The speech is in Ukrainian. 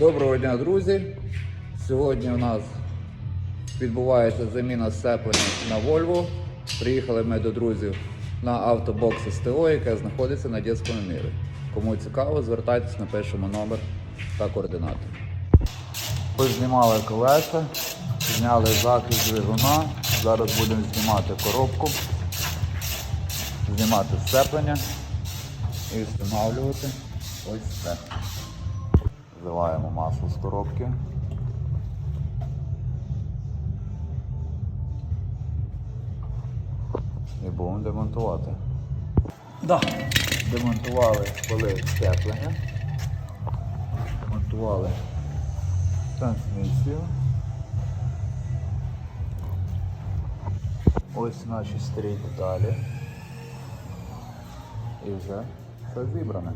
Доброго дня, друзі! Сьогодні у нас відбувається заміна сцеплення на Volvo. Приїхали ми до друзів на автобокс СТО, яке знаходиться на дитячому мірі. Кому цікаво, звертайтесь, напишемо номер та координати. Познімали колеса, зняли захист двигуна. Зараз будемо знімати коробку, знімати сцеплення і встановлювати ось це. Зливаємо масло з коробки. І будемо демонтувати. Да. Демонтували коли щеплення. Демонтували трансмісію. Ось наші старі деталі. І вже все зібране.